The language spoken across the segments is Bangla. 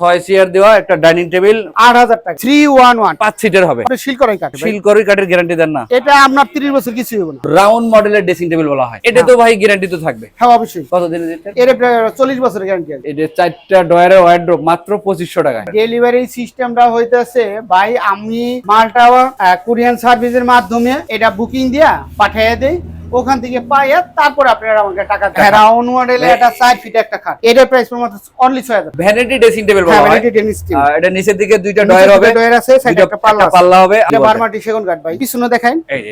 ছয় চেয়ার দেওয়া একটা ডাইনিং টেবিল আট হাজার টাকা। থ্রি ওয়ান ওয়ান পাঁচ সিটের হবে। কাঠের গ্যারান্টি দেন না। এটা আপনার তিরিশ বছর কিছু হবে না। রাউন্ড মডেলের ড্রেসিং টেবিল বলা হয়। এটা তো ভাই গ্যারান্টি তো থাকবে। হ্যাঁ অবশ্যই। কত এর চল্লিশ বছরের গ্যারান্টি আছে। এটা চারটা ওয়ার্ড্রোপ মাত্র পঁচিশশো টাকায় ডেলিভারি সিস্টেমটা হইতেছে ভাই আমি মালটা কুরিয়ান সার্ভিসের মাধ্যমে এটা বুকিং দিয়া পাঠিয়ে দেই। ওখান থেকে পাইয়া তারপর আপনারা আমাকে টাকা দেন। রাউন্ড মডেলে এটা সাইড ফিট একটা খাট। এটার প্রাইস মাত্র অনলি ছয় হাজার। ভ্যানিটি ড্রেসিং টেবিল বলা হ্যাঁ। হয় ভ্যানিটি টিম আর এটা নিচের দিকে দুইটা ডয়ার হবে। ডয়ার আছে সাইডে একটা পাল্লা আছে। পাল্লা হবে। এটা বারমাটি সেগুন কাঠ ভাই। পিছনে যে,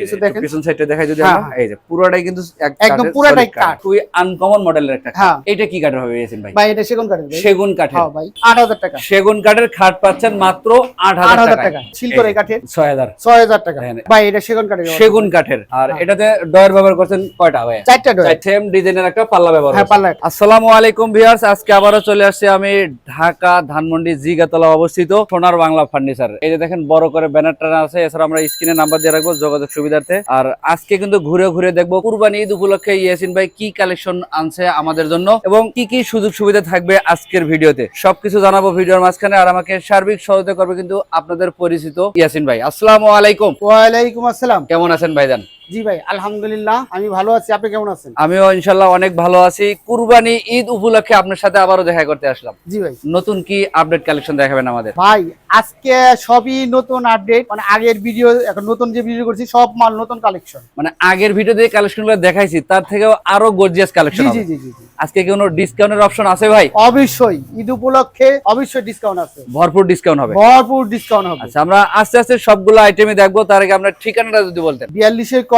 পিছনে দেখেন। পিছন সাইডে দেখাই যদি হ্যাঁ, আমরা। এই যে পুরোটাই কিন্তু একদম পুরোটাই কাঠ। কাঠ। খুবই আনকমন মডেলের একটা কাঠ। হ্যাঁ। এটা কি কাঠের হবে ইয়াসিন ভাই? ভাই এটা সেগুন কাঠ ভাই। সেগুন কাঠের। হ্যাঁ ভাই আট হাজার টাকা। সেগুন কাঠের খাট পাচ্ছেন মাত্র আট আট হাজার হাজার টাকা। টাকা শিল করে কাঠের। ছয় হাজার। ছয় হাজার টাকা। হ্যাঁ, হ্যাঁ। ভাই এটা সেগুন কাঠের সেগুন কাঠের। আর এটাতে ডয়ার ব্যবহার করছেন কয়টা ভাই চারটা ডয়ার সেম ডিজাইনের একটা পাল্লা ব্যবহার হ্যাঁ পাল্লা আসসালামু আলাইকুম ভিউয়ার্স আজকে আবারও চলে আসছি আমি ঢাকা ধানমন্ডি জিগাতলা অবস্থিত সোনার বাংলা ফার্নিচার। এই যে দেখেন বড় করে ব্যানার আছে এছাড়া আমরা স্ক্রিনে নাম্বার দিয়ে রাখব যোগাযোগ সুবিধার্থে। আর আজকে কিন্তু ঘুরে ঘুরে দেখব কুরবানি ঈদ উপলক্ষে ইয়াসিন ভাই কি কালেকশন আনছে আমাদের জন্য এবং কি কি সুযোগ সুবিধা থাকবে আজকের ভিডিওতে। সবকিছু জানাব ভিডিওর মাঝখানে আর আমাকে সার্বিক সহায়তা করবে কিন্তু আপনাদের পরিচিত ইয়াসিন ভাই। আসসালামু আলাইকুম। ওয়ালাইকুম আসসালাম। কেমন আছেন ভাইজান? জি ভাই আলহামদুলিল্লাহ। আমি ভালো আছি আপনি কেমন আছেন? আমিও ইনশাল্লাহ অনেক ভালো আছি। কুরবানি ঈদ উপলক্ষে আপনার সাথে আবারও দেখা করতে আসলাম। জি ভাই। নতুন কি আপডেট কালেকশন দেখাবেন আমাদের? ভাই আজকে সবই নতুন আপডেট মানে আগের ভিডিও এখন নতুন যে ভিডিও করছি সব মাল নতুন কালেকশন মানে আগের ভিডিওতে কালেকশনগুলো দেখাইছি তার থেকেও আরও গর্জিয়াস কালেকশন জি জি জি। আজকে কোনো ডিসকাউন্টের অপশন আছে ভাই? অবশ্যই ঈদ উপলক্ষে অবশ্যই ডিসকাউন্ট আছে। ভরপুর ডিসকাউন্ট হবে। ভরপুর ডিসকাউন্ট হবে। আচ্ছা আমরা আস্তে আস্তে সবগুলো আইটেমই দেখব তার আগে আপনার ঠিকানাটা যদি বলতেন। বিয়াল্লিশের ক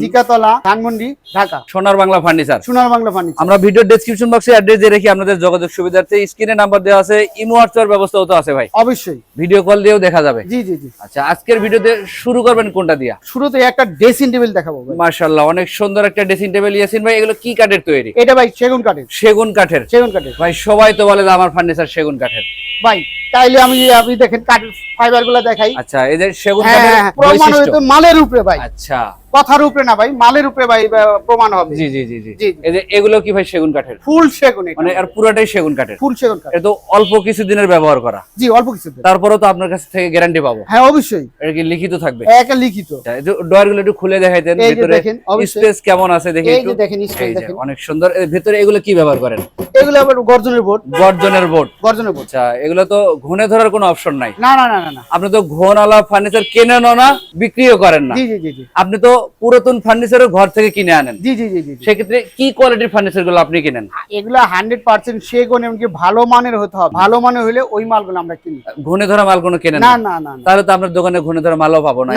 জিকাতলা ধানমন্ডি ঢাকা। সোনার বাংলা ফার্নিচার সোনার বাংলা ফার্নিচার আমরা ভিডিও ডেসক্রিপশন বক্সে অ্যাড্রেস দিয়ে রেখে আপনাদের যোগাযোগ সুবিধার্থে স্ক্রিনে নাম্বার দেওয়া আছে ইমো হোয়াটসঅ্যাপ ব্যবস্থাও তো আছে ভাই। অবশ্যই। ভিডিও কল দিয়েও দেখা যাবে। জি জি জি। আচ্ছা আজকের ভিডিওতে শুরু করবেন কোনটা দিয়া? শুরুতে একটা ড্রেসিং টেবিল দেখাবো ভাই। মার্শাল্লাহ অনেক সুন্দর একটা ড্রেসিং টেবিল ইয়াসিন ভাই এগুলো কি কাঠের তৈরি? এটা ভাই সেগুন কাঠের। সেগুন কাঠের। সেগুন কাঠের। ভাই সবাই তো বলে যে আমার ফার্নিচার সেগুন কাঠের। ভাই তাইলে আমি আপনি দেখেন কাঠের ফাইবারগুলো দেখাই। আচ্ছা এই যে সেগুন হ্যাঁ কাঠের হ্যাঁ, বৈশিষ্ট্য। মালের উপরে ভাই। আচ্ছা। কথার উপরে না ভাই মালের উপরে ভাই প্রমাণ হবে। জি জি জি জি। এই যে এগুলো কি ভাই সেগুন কাঠের? ফুল সেগুন মানে আর পুরোটাই সেগুন কাঠের। ফুল সেগুন কাঠ এটা অল্প কিছুদিনের ব্যবহার করা। জি অল্প কিছু দেন। তারপরেও তো আপনার কাছ থেকে গ্যারান্টি পাবো। হ্যাঁ অবশ্যই। এটা কি লিখিত থাকবে? একা লিখিত। আচ্ছা, এই যে ডয়ারগুলো একটু খুলে দেখাইতেন ভিতরে স্পেস কেমন আছে দেখি এই একটু। যে দেখেন স্পেস দেখেন। অনেক সুন্দর। এর ভিতরে এগুলো কি ব্যবহার করেন? এগুলো আবার গর্জনের বোর্ড। গর্জনের বোর্ড। গর্জনের বোর্ড। আচ্ছা এগুলো তো ঘুনে ধরার কোনো অপশন নাই। না না না না আপনি তো ঘোনওয়ালা ফার্নিচার কেনেনও না বিক্রিও করেন না। জি জি জি। আপনি তো পুরাতন ফার্নিচারও ঘর থেকে কিনে আনেন। জি জি জি জি। সেক্ষেত্রে কি কোয়ালিটির ফার্নিচারগুলো আপনি কিনেন? এগুলো হান্ড্রেড পার্সেন্ট সেগুন এমনকি ভালো মানের হতে হবে। ভালো মানের হলে ওই মালগুলো আমরা কিনি। ঘুনে ধরা মাল কোনো কেনেন না না? না তাহলে তো আপনার দোকানে ঘুনে ধরা মালও পাবো না।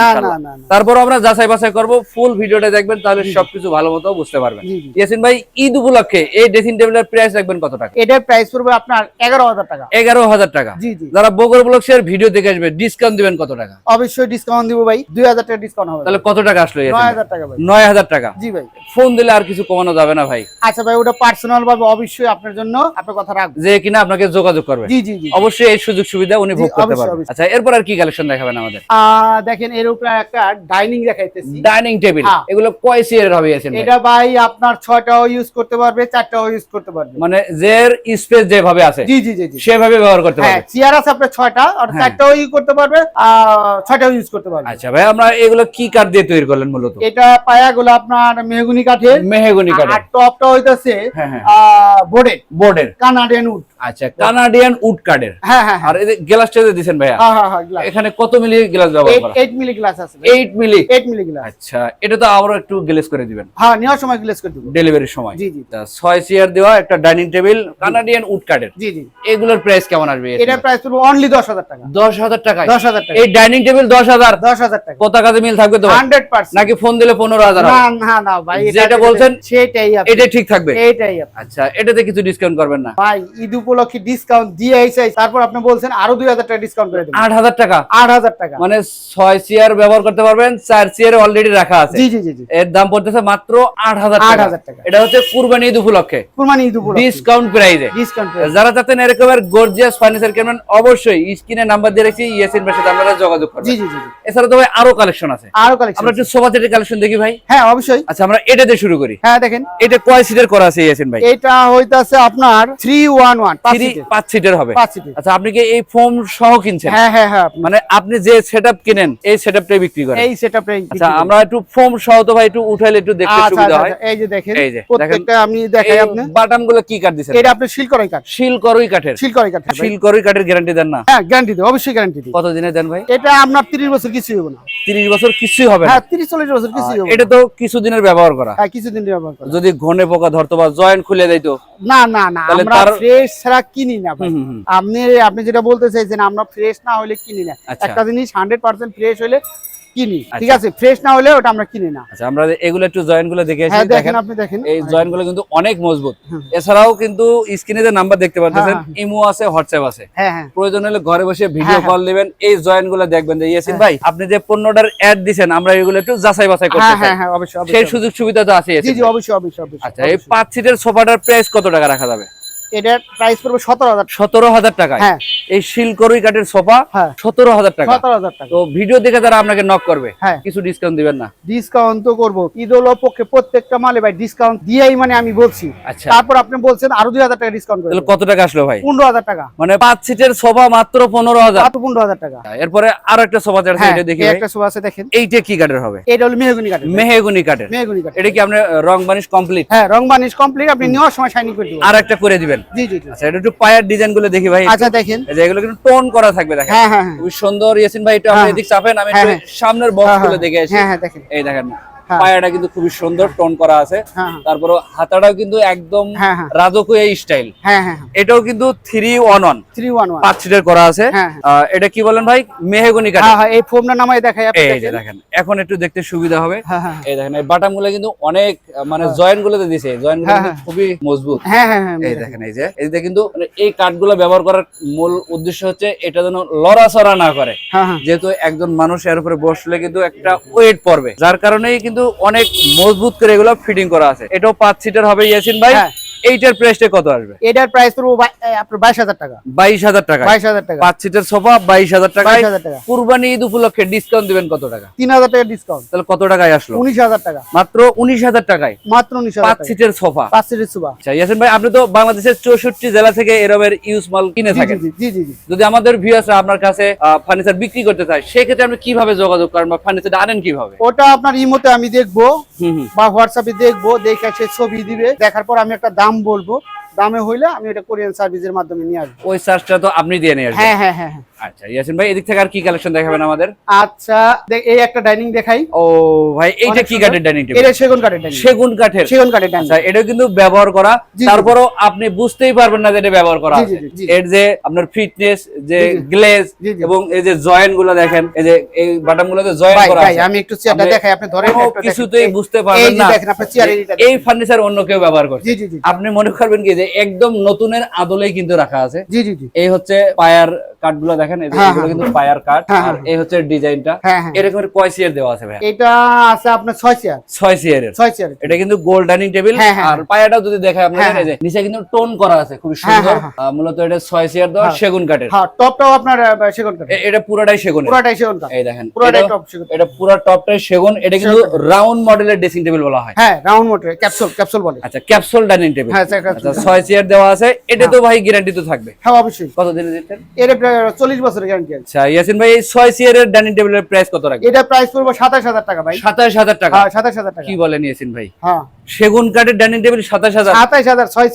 তারপর আমরা যাচাই বাছাই করব ফুল ভিডিওটা দেখবেন তাহলে সবকিছু ভালো মতো বুঝতে পারবেন। ইয়াসিন ভাই ঈদ উপলক্ষে এই ড্রেসিং টেবিলের প্রাইস রাখবেন কত টাকা? এটার প্রাইস পড়বে আপনার এগারো হাজার টাকা। এগারো হাজার টাকা। জি জি। যারা বগর ব্লগসের ভিডিও দেখে আসবে ডিসকাউন্ট দিবেন কত টাকা? অবশ্যই ডিসকাউন্ট দিব ভাই দুই হাজার টাকা ডিসকাউন্ট হবে। তাহলে কত টাকা আসলো ইয়াসিন নয় ভাই? হাজার টাকা ভাই। নয় হাজার টাকা। জি ভাই। ফোন দিলে আর কিছু কমানো যাবে না ভাই। আচ্ছা ভাই ওটা পার্সোনাল ভাবে অবশ্যই আপনার জন্য আপনার কথা রাখব। যে কিনা আপনাকে যোগাযোগ করবে। জি জি জি অবশ্যই এই সুযোগ সুবিধা উনি ভোগ করতে পারবেন। আচ্ছা এরপর আর কি কালেকশন দেখাবেন আমাদের? দেখেন এর উপরে একটা ডাইনিং দেখাইতেছি। ডাইনিং টেবিল হ্যাঁ। এগুলো কয় সিয়ারের হবে ইয়াসিন এটা ভাই আপনার ছয়টাও ইউজ করতে পারবে ইউজ করতে পারবে। মানে জের স্পেস যেভাবে আছে জি জি জি সেভাবে ব্যবহার করতে হ্যাঁ পারবে। চেয়ার আছে আপনার আর হ্যাঁ। ইউজ করতে পারবে ইউজ করতে পারবে। আচ্ছা ভাই আমরা এগুলো কি কাঠ দিয়ে তৈরি করলেন মূলত? এটা পায়াগুলো আপনার মেহগুনি কাঠের। মেহগনি আর কাঠের। টপটা হইতাছে হ্যাঁ হ্যাঁ। বোর্ডের। বোর্ডের। Canadian wood. আচ্ছা কানাডিয়ান উড হ্যাঁ হ্যাঁ আর এই গ্লাসটা যে দিছেন ভাইয়া হ্যাঁ হ্যাঁ হ্যাঁ গ্লাস এখানে কত মিলি গ্লাস ব্যবহার করা? 8 মিলি গ্লাস আছে 8 মিলি 8 মিলি গ্লাস আচ্ছা এটা তো আবারও একটু গ্লেস করে দিবেন। হ্যাঁ নেওয়ার সময় গ্লাস করে দিব। ডেলিভারির সময়। জি জি। তা ছয় চেয়ার দেওয়া একটা ডাইনিং টেবিল কানাডিয়ান উড কাঠের জি জি। এগুলোর প্রাইস কেমন আসবে এটা প্রাইস পড়বে অনলি 10000 টাকা। দশ হাজার 10000 টাকা। এই ডাইনিং টেবিল দশ হাজার? 10000 টাকা। কত কাজে মিল থাকবে তো 100% নাকি ফোন দিলে পনেরো হাজার না না না ভাই যেটা বলছেন, সেটাই আপনি- এটা ঠিক থাকবে। এটাই। আচ্ছা এটাতে কিছু ডিসকাউন্ট করবেন না? ভাই ঈদ উপলক্ষে ডিসকাউন্ট দিয়ে তারপর আপনি বলছেন আরও 2000 টাকা ডিসকাউন্ট করে দেব। আট হাজার টাকা? 8000 টাকা। মানে ছয় চেয়ার ব্যবহার করতে পারবেন চার চেয়ার অলরেডি রাখা আছে। জি জি জি এর দাম পড়তেছে মাত্র আট হাজার 8,000 টাকা। এটা হচ্ছে কুরবানি ঈদ উপলক্ষে। কুরবানি ঈদ উপলক্ষে। ডিসকাউন্ট প্রাইজে ডিসকাউন্ট যারা চাচ্ছেন গর্জিয়াস ফার্নিচার কিনবেন অবশ্যই স্ক্রিনে নাম্বার দিয়ে রেখেছি ইয়েসিন ভাইয়ের সাথে আপনারা যোগাযোগ করবেন। জি জি জি। এছাড়া তো ভাই আরও কালেকশন আছে। আরও কালেকশন আমরা একটু সোফা সেটের কালেকশন দেখি ভাই। হ্যাঁ অবশ্যই। আচ্ছা আমরা এটাতে শুরু করি। হ্যাঁ দেখেন। এটা কয় সিটের করা আছে ইয়াসিন ভাই? এটা হইতাছে আপনার থ্রি ওয়ান ওয়ান পাঁচ থ্রি পাঁচ সিটের হবে। আচ্ছা আপনি কি এই ফোম সহ কিনছেন? হ্যাঁ হ্যাঁ হ্যাঁ মানে আপনি যে সেটআপ কিনেন এই সেটআপটাই বিক্রি করেন। এই সেটআপটা আচ্ছা আমরা একটু ফোম সহ তো ভাই একটু উঠাইলে একটু দেখতে আচ্ছা সুবিধা আচ্ছা, হয়। আচ্ছা, এই যে দেখেন এই যে, প্রত্যেকটা আমি দেখাই আপনি বাটামগুলো কি কাঠ দিচ্ছেন? এটা আপনি শিল করাই কাঠ শিল করই কাঠের শিল করাই কাঠ শিল করই কাঠের গ্যারান্টি দেন না? হ্যাঁ গ্যারান্টি দিই অবশ্যই গ্যারান্টি কত দিনে দেন ভাই? এটা আপনার 30 বছর কিছু হবে না। তিরিশ বছর কিছুই হবে না। হ্যাঁ 30 40 বছর হবে এটা তো কিছুদিনের ব্যবহার করা। হ্যাঁ কিছুদিন ব্যবহার করা। যদি ঘনে পোকা ধরতো বা জয়েন্ট খুলে দিতো। না না না তাহলে আমরা ফ্রেশ ছাড়া কিনি না ভাই। আপনি আপনি যেটা বলতে চাইছেন আমরা ফ্রেশ না হলে কিনি না। আচ্ছা। একটা জিনিস 100% ফ্রেশ হলে কিনি। আচ্ছা। ঠিক আছে ফ্রেশ না হলে ওটা আমরা কিনি না। আচ্ছা আমরা এগুলো একটু জয়েন্টগুলো দেখে আসি। হ্যাঁ দেখেন আপনি দেখেন। এই জয়েন্টগুলো কিন্তু অনেক মজবুত। এছাড়াও কিন্তু স্ক্রিনে যে নাম্বার দেখতে পাচ্ছেন হ্যাঁ, হ্যাঁ। ইমো আছে হোয়াটসঅ্যাপ আছে। প্রয়োজন হলে ঘরে বসে ভিডিও। কল দিবেন এই জয়েন্টগুলো দেখবেন। যে ইয়াসিন ভাই আপনি যে পণ্যটার অ্যাড দিছেন আমরা এগুলো একটু যাচাই বাছাই করতে হ্যাঁ হ্যাঁ অবশ্যই সেই সুযোগ সুবিধা তো আছে জি জি অবশ্যই অবশ্যই অবশ্যই। আচ্ছা এই অবশ্যই। পাঁচ সিটের সোফাটার প্রাইস কত টাকা রাখা যাবে? এটার প্রাইস পড়বে সতেরো হাজার সতেরো হাজার টাকায়? হ্যাঁ। এই শিলকরুই কাঠের সোফা হ্যাঁ। সতেরো হাজার টাকা। সতেরো হাজার টাকা। তো ভিডিও দেখে তারা আপনাকে নক করবে হ্যাঁ। কিছু ডিসকাউন্ট দিবেন না। ডিসকাউন্ট তো করব। পক্ষে প্রত্যেকটা মালে ভাই ডিসকাউন্ট দিয়েই মানে আমি বলছি। আচ্ছা। তারপর আপনি বলছেন আরও দুই হাজার টাকা ডিসকাউন্ট তাহলে কত টাকা আসলো ভাই? পনেরো হাজার টাকা। মানে পাঁচ সিটের সোফা মাত্র পনেরো হাজার। পনেরো হাজার টাকা। এরপরে আরও একটা সোফা আছে হ্যাঁ এটা দেখি একটা সোফা আছে দেখেন। এইটা কি কাঠের হবে? এটা হলো মেহগুনি কাঠের। মেহেগুনি কাঠের। মেহগুনি কাঠ এটা কি আপনার রং বানিশ কমপ্লিট হ্যাঁ রং বানিশ কমপ্লিট আপনি নেওয়ার সময় শাইনিং করে দিবেন। আর একটা করে দিবেন। জি জি জি। আচ্ছা এটা একটু পায়ের ডিজাইনগুলো দেখি ভাই। আচ্ছা দেখেন। এই যে এগুলো কিন্তু টোন করা থাকবে দেখেন। হ্যাঁ হ্যাঁ খুব সুন্দর ইয়াসিন ভাই একটু আপনি হ্যাঁ, এদিক চাপেন আমি হ্যাঁ, একটু হ্যাঁ। সামনের বক্স হ্যাঁ, গুলো হ্যাঁ, দেখে আসি। হ্যাঁ হ্যাঁ দেখেন। এই দেখেন। হ্যাঁ। পায়াটা কিন্তু খুবই সুন্দর টোন করা আছে। হ্যাঁ হ্যাঁ। তারপরে হাতাটাও কিন্তু একদম হ্যাঁ হ্যাঁ। রাজকীয় স্টাইল হ্যাঁ হ্যাঁ এটাও কিন্তু three one one three one one পাঁচ সিটের করা আছে। হ্যাঁ, এটা কি বলেন ভাই? মেহেগুনি কাঠ হ্যাঁ হ্যাঁ এই ফোমটা নামাই দেখাই এই যে দেখেন। এখন একটু দেখতে সুবিধা হবে। হ্যাঁ হ্যাঁ। এই দেখেন এই বাটামগুলো কিন্তু অনেক মানে জয়েন্ট গুলোতে দিছে। জয়েন্টগুলো হ্যাঁ, খুবই মজবুত। হ্যাঁ হ্যাঁ হ্যাঁ এই দেখেন এই যে এইটা কিন্তু মানে এই কাঠগুলো ব্যবহার করার মূল উদ্দেশ্য হচ্ছে এটা যেন লড়াচড়া না করে। হ্যাঁ হ্যাঁ। যেহেতু একজন মানুষ এর উপরে বসলে কিন্তু একটা ওয়েট পড়বে। যার কারণেই কিন্তু অনেক মজবুত করে এগুলো ফিটিং করা আছে এটাও পাঁচ সিটার হবে ইয়াসিন ভাই হ্যাঁ। এইটার প্রাইসটা কত আসবে? এটার প্রাইস পড়ব আপনার বাইশ হাজার টাকা। বাইশ হাজার টাকা। বাইশ হাজার টাকা। পাঁচ সিটের সোফা বাইশ হাজার টাকা। বাইশ হাজার টাকা। কুরবানি ঈদ উপলক্ষে ডিসকাউন্ট দিবেন কত টাকা? তিন হাজার টাকা ডিসকাউন্ট তাহলে কত টাকায় আসলো? উনিশ হাজার টাকা। মাত্র উনিশ হাজার টাকায়। মাত্র উনিশ হাজার পাঁচ সিটের সোফা। পাঁচ সিটের সুবা আচ্ছা ইয়াসিন ভাই আপনি তো বাংলাদেশের চৌষট্টি জেলা থেকে এরমের ইউজ মাল কিনে থাকেন। জি জি জি যদি আমাদের ভিউয়ার্সরা আপনার কাছে ফার্নিচার বিক্রি করতে চায় সেক্ষেত্রে আপনি কীভাবে যোগাযোগ করেন বা ফার্নিচার আনেন কীভাবে? ওটা আপনার ইমোতে আমি দেখব বা হোয়াটসঅ্যাপে দেখব দেখে সে ছবি দিবে। দেখার পর আমি একটা দাম বলব। দামে হইলে আমি এটা কোরিয়ান সার্ভিসের মাধ্যমে নিয়ে আসব। ওই চার্জটা তো আপনি দিয়ে নিয়ে আসবেন। হ্যাঁ হ্যাঁ হ্যাঁ হ্যাঁ। আচ্ছা ইয়াসিন ভাই এদিক থেকে আর কি কালেকশন দেখাবেন আমাদের? আচ্ছা এই একটা ডাইনিং দেখাই। ও ভাই এইটা কি কাঠের ডাইনিং টেবিল এটা সেগুন কাঠের ডাইনিং সেগুন কাঠের। সেগুন কাঠের ডাইনিং আচ্ছা এটা কিন্তু ব্যবহার করা। তারপরও আপনি বুঝতেই পারবেন না যে এটা ব্যবহার করা আছে। এর যে আপনার ফিটনেস যে। গ্লেজ। এবং এই যে জয়েন্টগুলো দেখেন এই যে এই গুলোতে জয়েন্ট করা আছে। আমি একটু চেয়ারটা দেখাই আপনি ধরেন কিছুতেই বুঝতে পারবেন না। দেখেন আপনার চেয়ার এই ফার্নিচার অন্য কেউ ব্যবহার করছে। জি জি আপনি মনে করবেন কি যে একদম নতুনের আদলেই কিন্তু রাখা আছে। জি জি এই হচ্ছে পায়ার কাঠগুলো দেখেন। যে হ্যাঁ, এগুলো হ্যাঁ। কিন্তু পায়ার হ্যাঁ, আর হ্যাঁ। এই হচ্ছে ডিজাইনটা এরকম কয় সিয়ার দেওয়া আছে ভাই এটা আছে আপনার সিয়ারের ছয় চেয়ার এটা কিন্তু গোল্ড ডাইনিং টেবিল আর যদি যে নিচে কিন্তু টোন করা আছে খুব সুন্দর। মূলত এটা সিয়ার দেওয়া। সেগুন কাঠের হ্যাঁ টপটাও আপনার সেগুন কাঠ এটা পুরোটাই সেগুন পুরাটাই সেগুন কাঠ এই দেখেন পুরাটাই টপ সেগুন। এটা পুরো টপটাই সেগুন। এটা কিন্তু রাউন্ড মডেলের ড্রেসিং টেবিল বলা হয়। হ্যাঁ রাউন্ড ক্যাপসুল ক্যাপসুল বলে। আচ্ছা ক্যাপসুল ডাইনিং টেবিল হ্যাঁ আচ্ছা ছয় চেয়ার দেওয়া আছে এটা তো ভাই গ্যারান্টি তো থাকবে। হ্যাঁ অবশ্যই। কত দিনে? দিচ্ছেন এর বছরের গ্যারান্টি আছে। আচ্ছা ইয়াসিন ভাই এই ছয় চেয়ারের ডাইনিং টেবিলের প্রাইস কত রাখবে এটা প্রাইস পড়ব সাতাশ হাজার টাকা ভাই। সাতাশ হাজার টাকা? হ্যাঁ সাতাশ হাজার টাকা। কি বলেন ইয়াসিন ভাই? হ্যাঁ। সেগুন কাঠের ডাইনিং টেবিল সাতাশ হাজার। সাতাশ হাজার ছয়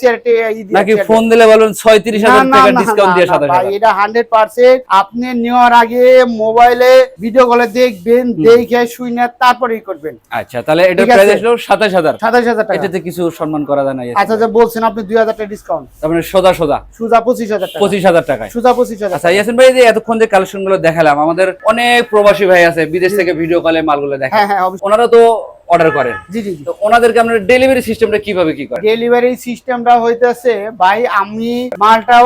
নাকি ফোন দিলে বলবেন ছয়ত্রিশ হাজার টাকা ডিসকাউন্ট দিয়ে সাতাশ এটা হান্ড্রেড পার্সেন্ট আপনি নেওয়ার আগে মোবাইলে ভিডিও কলে দেখবেন দেখে শুনে তারপরেই করবেন। আচ্ছা তাহলে এটা প্রাইস আসলো সাতাশ হাজার। সাতাশ হাজার টাকা। এটাতে কিছু সম্মান করা যায় না আচ্ছা যে বলছেন আপনি দুই হাজার টাকা ডিসকাউন্ট তার মানে সোজা সোজা। সুজা পঁচিশ হাজার টাকা। পঁচিশ হাজার টাকা সুজা পঁচিশ হাজার আচ্ছা ইয়াসিন ভাই যে এতক্ষণ যে কালেকশনগুলো দেখালাম আমাদের অনেক প্রবাসী ভাই আছে বিদেশ থেকে ভিডিও কলে মালগুলো দেখে। হ্যাঁ হ্যাঁ ওনারা তো অর্ডার করেন। জি জি তো ওনাদেরকে আপনার ডেলিভারি সিস্টেমটা কীভাবে কি করেন? ডেলিভারি সিস্টেমটা হইতেছে ভাই আমি মালটা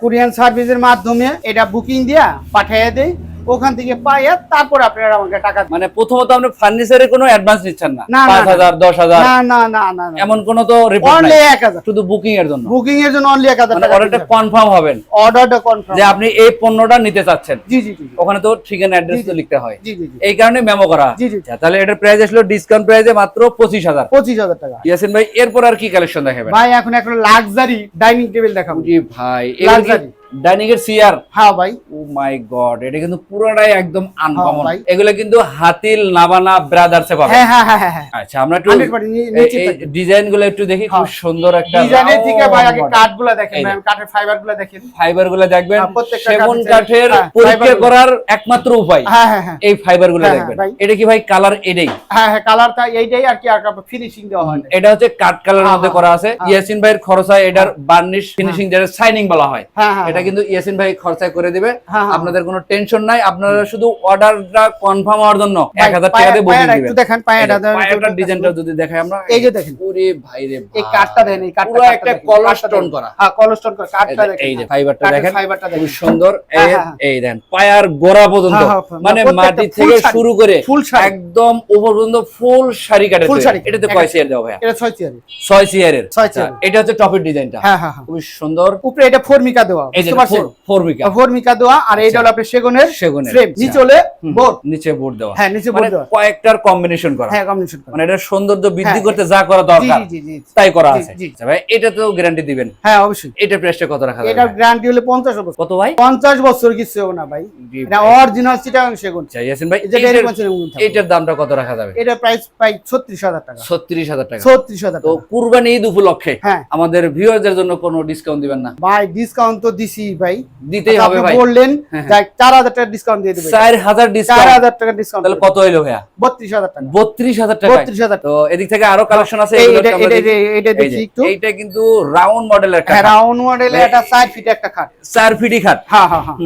কুরিয়ান সার্ভিসের মাধ্যমে এটা বুকিং দিয়া পাঠাইয়া দেই। ওখান থেকে পাইয়া তারপর আপনারা আমাকে টাকা। মানে প্রথমত আপনি ফার্নিচারের কোনো অ্যাডভান্স নিচ্ছেন না? না, না, পাঁচ না। হাজার দশ হাজার? না না না এমন কোনো তো রিপোর্ট নাই? এক হাজার। শুধু বুকিং এর জন্য? বুকিং এর জন্য অনলি মানে টাকা অর্ডারটা কনফার্ম হবেন? অর্ডারটা কনফার্ম যে আপনি এই পণ্যটা নিতে চাচ্ছেন। জি জি জি। ওখানে তো ঠিকানা অ্যাড্রেস তো লিখতে হয়। জি জি এই কারণে মেমো করা। জি, জি। আচ্ছা, তাহলে এটার প্রাইস আসলো ডিসকাউন্ট প্রাইসে মাত্র পঁচিশ হাজার। পঁচিশ হাজার টাকা। ইয়াসিন ভাই এরপর আর কি কালেকশন দেখাবেন? ভাই এখন একটা লাক্সারি ডাইনিং টেবিল দেখাবো। জি ভাই Luxury। ডাইনিং এর চেয়ার হ্যাঁ ভাই। ও মাই গড এটা কিন্তু পুরোটাই একদম আনকমন ভাই। এগুলো কিন্তু হাতিল নাবানা ব্রাদার্সে পাবেন। হ্যাঁ হ্যাঁ হ্যাঁ হ্যাঁ হ্যাঁ। আচ্ছা আমরা একটু 100% নি- নিশ্চিত থাকি। ডিজাইনগুলো একটু দেখি খুব হ্যাঁ। সুন্দর একটা ডিজাইনের থেকে ভাই আগে কাঠগুলা দেখেন কাঠের ফাইবারগুলা দেখেন। ফাইবারগুলো দেখবেন হ্যাঁ, সেগুন কাঠের- হ্যাঁ, পরীক্ষা করার একমাত্র উপায়। হ্যাঁ হ্যাঁ হ্যাঁ। এই ফাইবারগুলো হ্যাঁ, দেখবেন। এটা কি ভাই কালার এটাই? হ্যাঁ হ্যাঁ কালারটা এইটাই আর কি আর ফিনিশিং দেওয়া হয়। এটা হচ্ছে কাঠ কালার হ্যাঁ, মধ্যে হ্যাঁ, করা আছে। হ্যাঁ। ইয়াসিন ভাইয়ের খরচা এটার বার্নিশ ফিনিশিং যেটা শাইনিং বলা হয়। হ্যাঁ হ্যাঁ এটা কিন্তু ইয়াসিন ভাই খরচা করে দিবে। হ্যাঁ, হ্যাঁ। আপনাদের কোনো টেনশন নাই আপনারা শুধু অর্ডারটা কনফার্ম হওয়ার জন্য ভাই, এক হাজার টাকা দিয়ে বুকিং দিবেন একটু দেখেন পায়াটা পায়াটার ডিজাইনটা যদি দেখাই আমরা এই যে দেখেন। ওরে ভাই রে এই ভাই। কাঠটা দেখেন এই কাঠটা পুরো একটা দেখেন, কলার কাঠটা স্টোন দেখেন। করা। হ্যাঁ কলস্টোন করা যে- দেখেন। এই যে ফাইবারটা দেখেন ফাইবারটা দেখেন। খুব সুন্দর। এই হ্যাঁ, এই দেন পায়ার গোড়া পর্যন্ত। মানে মাটি থেকে শুরু করে। একদম উপর পর্যন্ত ফুল শাড়ি কাটে। এটাতে কয় চেয়ার দেওয়া ভাইয়া? এটা ছয় চেয়ারে ছয় চেয়ারের ছয় আচ্ছা, চেয়ারের। এটা হচ্ছে টপের ডিজাইনটা হ্যাঁ হ্যাঁ খুবই সুন্দর। উপরে এটা ফর্মিকা দেওয়া। এই বুঝতে পারছেন? ফোর মিকা ফর্মিকা দেওয়া আর এইটা হলো আপনার সেগুনের সেগুনের। নিচে হলে বোর্ড নিচে বোর্ড দেওয়া। হ্যাঁ নিচে বোর্ড দেওয়া। কয়েকটার কম্বিনেশন করা। হ্যাঁ কম্বিনেশন করা। মানে এটা সৌন্দর্য বৃদ্ধি করতে যা করা দরকার জি জি জি। তাই করা আছে। ভাই এটা তো গ্যারান্টি দিবেন? হ্যাঁ অবশ্যই। এটা প্রাইসটা কত রাখা এটা গ্যারান্টি হলে পঞ্চাশ বছর। কত ভাই? পঞ্চাশ বছর কিছু হবে না ভাই। এটা অরিজিনাল চিটাগাং সেগুন। ইয়াসিন ভাই যেটা এইটার- এরকম সেগুন থাকবে। এইটার দামটা কত রাখা যাবে? এটা প্রাইস প্রায় ছত্রিশ হাজার টাকা। ছত্রিশ হাজার টাকা। ছত্রিশ হাজার তো কুরবানি ঈদ উপলক্ষে হ্যাঁ। আমাদের ভিউয়ারদের জন্য কোনো ডিসকাউন্ট দিবেন না? ভাই ডিসকাউন্ট তো দিছি। ভাই। দিতেই হবে ভাই। বললেন হ্যাঁ, হ্যাঁ। যাই চার হাজার টাকা ডিসকাউন্ট দিয়ে দেবে। চার হাজার চার ডিসকাউন্ট হাজার টাকা ডিসকাউন্ট তাহলে কত হইল ভাইয়া? বত্রিশ হাজার টাকা। বত্রিশ হাজার টাকা বত্রিশ হাজার তো এদিক থেকে আরও কালেকশন আছে এটা এটা দেখি। এটা- এটা দেখি একটু। এইটা কিন্তু রাউন্ড মডেলের হ্যাঁ খাট। রাউন্ড মডেলে এই- একটা সাইড ফিট একটা খাট। চার ফিটি খাট। হ্যাঁ হ্যাঁ হ্যাঁ।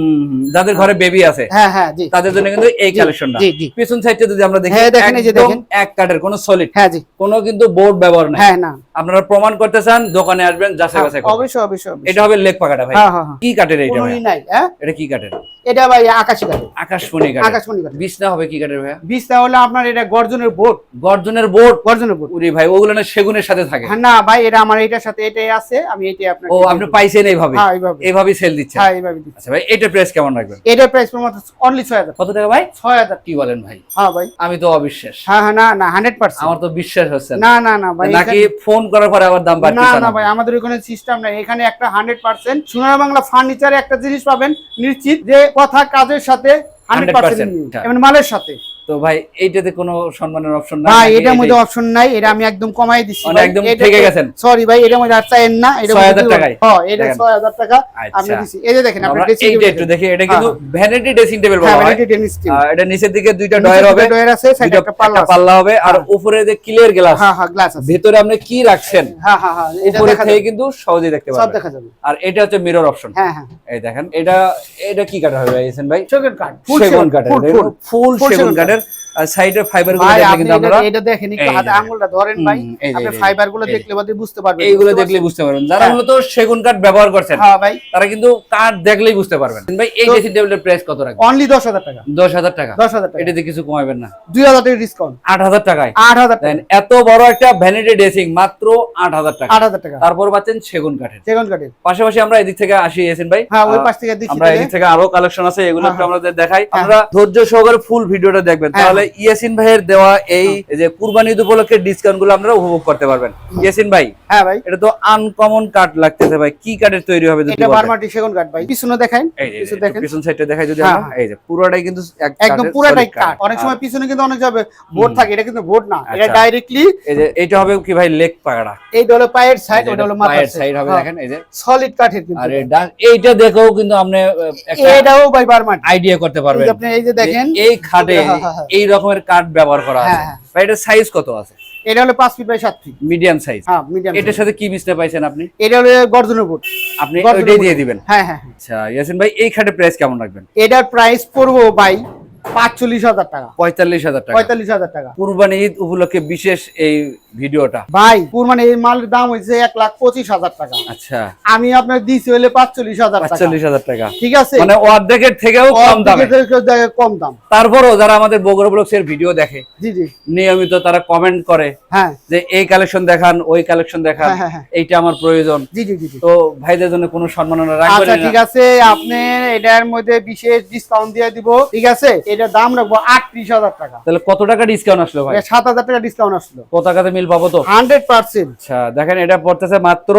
যাদের ঘরে বেবি আছে। হ্যাঁ হ্যাঁ জি। তাদের জন্য কিন্তু এই কালেকশনটা পিছন সাইডটা যদি আমরা দেখি হ্যাঁ, দেখেন, এই যে দেখেন। এক কাঠের কোনো সলিড হ্যাঁ জি। কোনো কিন্তু বোর্ড ব্যবহার নাই। হ্যাঁ না। আপনারা প্রমাণ করতে চান দোকানে আসবেন যাচাই হ্যাঁ, বাছাই অবশ্যই অবশ্যই। এটা হবে লেগ পাকাটা ভাই। হ্যাঁ হ্যাঁ কি কাঠের এটা হ্যাঁ? এটা কি কাঠের? এটা ভাই আকাশি কাঠ আকাশমণি কাঠের। আকাশমণি কাঠ বিছনা হবে কি কাঠের ভাইয়া? বিশ তাহলে আপনার এটা গর্জনের বোর্ড। গর্জনের বোর্ড? গর্জনের বোর্ড। উরি ভাই ওগুলো না সেগুনের সাথে থাকে। হ্যাঁ না ভাই এটা আমার এটার সাথে এটাই আছে আমি এটাই আপনার ও আপনি পাইছেন এইভাবে? হ্যাঁ এইভাবে। এইভাবেই সেল দিচ্ছেন? হ্যাঁ এইভাবে। আচ্ছা ভাই এটার প্রাইস কেমন রাখবেন? এটার প্রাইস মাত্র অনলি ছয় হাজার। কত টাকা ভাই? ছয় হাজার। কি বলেন ভাই? হ্যাঁ ভাই। আমি তো অবিশ্বাস। হ্যাঁ হ্যাঁ না না হান্ড্রেড পার্সেন্ট আমার তো বিশ্বাস হচ্ছে না। না না না ভাই নাকি ফোন করার পরে আবার দাম না বাড়তেছে না? ভাই আমাদের ওখানে সিস্টেম নাই। এখানে একটা হান্ড্রেড পার্সেন্ট সোনার বাংলা ফার্নিচারে একটা জিনিস পাবেন নিশ্চিত যে কথা কাজের সাথে হান্ড্রেড পার্সেন্ট হ্যাঁ। মালের সাথে তো ভাই এইটাতে কোনো সম্মানের অপশন নাই ভাই এটার মধ্যে অপশন নাই এটা আমি একদম কমাই দিচ্ছি মানে একদম গেছেন। সরি ভাই এটার মধ্যে আর চাইেন না এটা 6,000 টাকায়? হ্যাঁ এটা দেখেন। ছয় হাজার টাকা আচ্ছা। আপনি দিচ্ছি এই যে দেখেন ড্রেসিং এইটা একটু দেখি এটা কিন্তু ভ্যানিটি ড্রেসিং টেবিল বলা হয় আহ, এটা নিচের দিকে দুইটা ডয়ার হবে ডয়ার আছে সাইডে একটা পাল্লা পাল্লা হবে আর হ্যাঁ। উপরে যে ক্লিয়ার গ্লাস হ্যাঁ হ্যাঁ গ্লাস আছে। ভেতরে আপনি কি রাখছেন? হ্যাঁ হ্যাঁ হ্যাঁ এটা দেখা থেকে কিন্তু সহজেই দেখতে সব দেখা যাবে। আর এটা হচ্ছে মিরর অপশন হ্যাঁ হ্যাঁ। এই দেখেন এটা এটা কি কাঠের হবে ভাই কাঠ ফুল সেগুন কাঠের ফুল সেগুন কাঠের। আর সাইডের ফাইবারগুলো দেখলে কিন্তু আপনারা এটা দেখেন একটু হাতে যে। আঙুলটা ধরেন ভাই। আপনি ফাইবারগুলো দেখলে বাদে বুঝতে পারবেন। এইগুলো দেখলে বুঝতে পারবেন। যারা হ্যাঁ। মূলত সেগুন কাঠ ব্যবহার করছেন হ্যাঁ ভাই। তারা কিন্তু কাঠ দেখলেই বুঝতে পারবেন। ভাই এই ড্রেসিং টেবিলের প্রাইস কত রাখবেন? অনলি দশ হাজার টাকা। দশ হাজার টাকা। দশ হাজার টাকা। এটাতে কিছু কমাবেন না। দুই হাজার টাকা ডিসকাউন্ট আট হাজার টাকায়। আট হাজার টাকা। দেন এত বড় একটা ভ্যানিটি ড্রেসিং মাত্র আট হাজার টাকা। আট হাজার টাকা। তারপর পাচ্ছেন সেগুন কাঠের। সেগুন কাঠের। পাশাপাশি আমরা এদিক থেকে আসি এসেন ভাই। হ্যাঁ ওই পাশ থেকে দিচ্ছি আমরা এদিক থেকে আরও কালেকশন আছে এগুলো হ্যাঁ, আমাদের দেখাই। হ্যাঁ। আমরা ধৈর্য সহকারে ফুল ভিডিওটা দেখবেন। হ্যাঁ, তাহলে ইয়াসিন ভাইয়ের দেওয়া এই যে কুরবানি ঈদ উপলক্ষে ডিসকাউন্টগুলো আপনারা উপভোগ করতে পারবেন। ইয়াসিন ভাই হ্যাঁ ভাই। এটা তো আনকমন কাঠ লাগতেছে ভাই। কি কাঠের তৈরি হবে যদি এটা বারমাটি সেগুন কাঠ ভাই। পিছনে দেখান পিছনে দেখেন। পিছন সাইডটা দেখাই যদি হ্যাঁ, এই যে পুরোটাই কিন্তু একদম পুরাটাই কাঠ অনেক সময় পিছনে কিন্তু অনেক যাবে বোর্ড থাকে এটা কিন্তু বোর্ড না। এটা আচ্ছা। ডাইরেক্টলি এই যে এটা হবে কি ভাই লেগ পাগড়া এই হলো পায়ের সাইড ওটা হলো মাথার সাইড হবে দেখেন এই যে। সলিড কাঠের কিন্তু আর এইটা দেখেও কিন্তু আপনি এটাও ভাই বারমাটি আইডিয়া করতে পারবেন। আপনি এই যে দেখেন। এই খাটে হ্যাঁ, হ্যাঁ, হ্যাঁ। এই রকমের কাঠ ব্যবহার করা আছে। হ্যাঁ, হ্যাঁ। ভাই এটা সাইজ কত আছে? এটা হলো 5 feet by 7 feet medium size হ্যাঁ মিডিয়াম এটার সাথে কি মিশতে পাইছেন আপনি? এটা হলো গর্জনের বোর্ড। আপনি ওইটাই দিয়ে দিবেন? হ্যাঁ হ্যাঁ হ্যাঁ। আচ্ছা ইয়াসিন ভাই এই খাটের প্রাইস কেমন রাখবেন? এটার প্রাইস পড়ব ভাই পাঁচচল্লিশ হাজার টাকা। পঁয়তাল্লিশ হাজার টাকা। পঁয়তাল্লিশ হাজার টাকা। কুরবানি ঈদ উপলক্ষে বিশেষ এই ভিডিওটা। ভাই কুরবানি এই মালের দাম হয়েছে এক লাখ পঁচিশ হাজার টাকা। আচ্ছা। আমি আপনার দিছি হলে পাঁচচল্লিশ হাজার পাঁচচল্লিশ হাজার টাকা। ঠিক আছে? মানে অর্ধেকের থেকেও কম দামে। কম দাম। তারপরও যারা আমাদের বগুড়া ব্লগস এর ভিডিও দেখে জি জি। নিয়মিত তারা কমেন্ট করে হ্যাঁ। যে এই কালেকশন দেখান ওই কালেকশন দেখান হ্যাঁ, হ্যাঁ, হ্যাঁ। এইটা আমার প্রয়োজন। জি জি জি জি। তো ভাইদের জন্য কোনো সম্মাননা রাখবেন আচ্ছা ঠিক আছে। আপনি এটার মধ্যে বিশেষ ডিসকাউন্ট দিয়ে দিব। ঠিক আছে? এটার দাম রাখব আটত্রিশ হাজার টাকা। তাহলে কত টাকা ডিসকাউন্ট আসলো ভাই? সাত হাজার টাকা ডিসকাউন্ট আসলো। পতাকাতে মিল পাবো তো? Hundred percent. আচ্ছা দেখেন এটা পড়তেছে মাত্র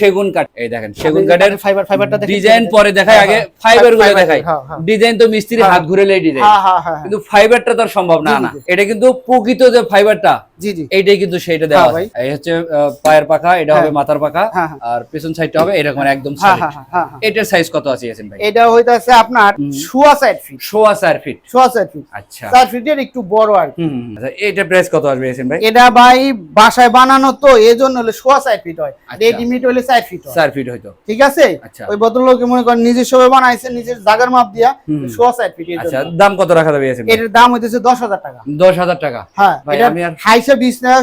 সেগুন কাঠ এই দেখেন সেগুন কাঠের ফাইবার ফাইবারটা ডিজাইন পরে দেখায় আগে ফাইবারগুলো দেখায়। ডিজাইন তো মিস্ত্রি হ্যাঁ। হাত ঘুরেলেই ডিজাইন হ্যাঁ হ্যাঁ কিন্তু ফাইবারটা তো সম্ভব না না। এটা কিন্তু প্রকৃত যে ফাইবারটা এইটাই কিন্তু সেইটা দেওয়া হ্যাঁ, এই হচ্ছে পায়ের পাখা এটা হবে। মাথার পাখা। আর পেছন সাইডটা হবে এরকম একদম। এটার সাইজ কত আছে ভাই? এটা হইতাছে আপনার সোয়া সাইড ফিট সোয়া চার ফিট সাইড ফিট আচ্ছা। ফিটের একটু বড় আর কি। আচ্ছা এটার প্রাইস কত আসবে ইয়াসিন ভাই? এটা ভাই বাসায় বানানো তো হলে সোয়া সাইড ফিট হয়। আচ্ছা। রেডিমেড হলে চার ফিট হয়। ফিট হয়তো। ঠিক আছে? আচ্ছা। ওই ভদ্রলোকে মনে করেন নিজের সবে বানাইছে নিজের জাগার মাপ দিয়া হুম। সোয়া সাইড ফিট এর আচ্ছা দাম কত রাখা যাবে ভাই? এটার দাম হইতেছে দশ হাজার টাকা। দশ হাজার টাকা। হ্যাঁ ভাই, এটা আমি আর- হাইসা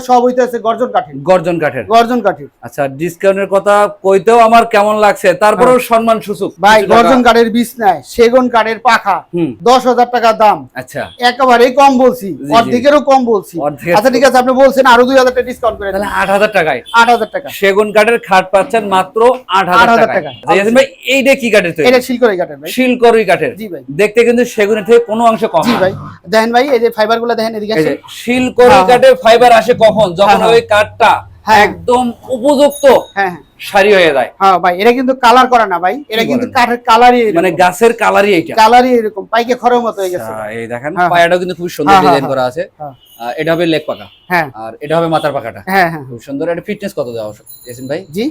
সব হইতেছে গর্জন কাঠের। গর্জন কাঠের। গর্জন কাঠের। আচ্ছা ডিসকাউন্টের কথা কইতেও আমার কেমন লাগছে তারপরেও সম্মান সূচক। হ্যাঁ। ভাই গর্জন কাঠের বিছনায় সেগুন কাঠের পাখা। হুম। দশ হাজার টাকা দাম। আচ্ছা। একেবারেই কম বলছি। অর্ধেকেরও কম বলছি। আচ্ছা ঠিক আছে আপনি বলছেন আরও দুই হাজার টাকা ডিসকাউন্ট করে তাহলে আট হাজার টাকায়। আট হাজার টাকা। সেগুন কাঠের খাট পাচ্ছেন মাত্র আট হাজার টাকা। আচ্ছা, ভাই এইটা কি কাঠের এটা শিলকড়ি কাঠের ভাই। শিলকরুই কাঠের। জি ভাই। দেখতে কিন্তু সেগুনের থেকে কোনো অংশ কম জি ভাই। দেখেন ভাই এই যে ফাইবারগুলো দেখেন এদিকে এই যে আসেন। শিলকরুই হ্যাঁ, কাঠের ফাইবার আসে কখন? যখন হ্যাঁ, ওই কাঠটা হ্যাঁ। একদম উপযুক্ত হ্যাঁ। হ্যাঁ সারি হয়ে যায়। হ্যাঁ ভাই এটা কিন্তু কালার করা না ভাই এটা কিন্তু কাঠের কালারই মানে গাছের কালারই এটা কালারই এরকম পাইকে খড়ের মতো হয়ে গেছে। আচ্ছা, এই দেখেন হ্যাঁ, পায়াটাও কিন্তু খুব সুন্দর হ্যাঁ, হ্যাঁ, ডিজাইন হ্যাঁ। করা আছে। হ্যাঁ। এটা হবে লেগ পাকা। হ্যাঁ। আর এটা হবে মাথার পাকাটা। হ্যাঁ হ্যাঁ খুব সুন্দর। এটা ফিটনেস কত দেওয়া ইয়াসিন ভাই? জি।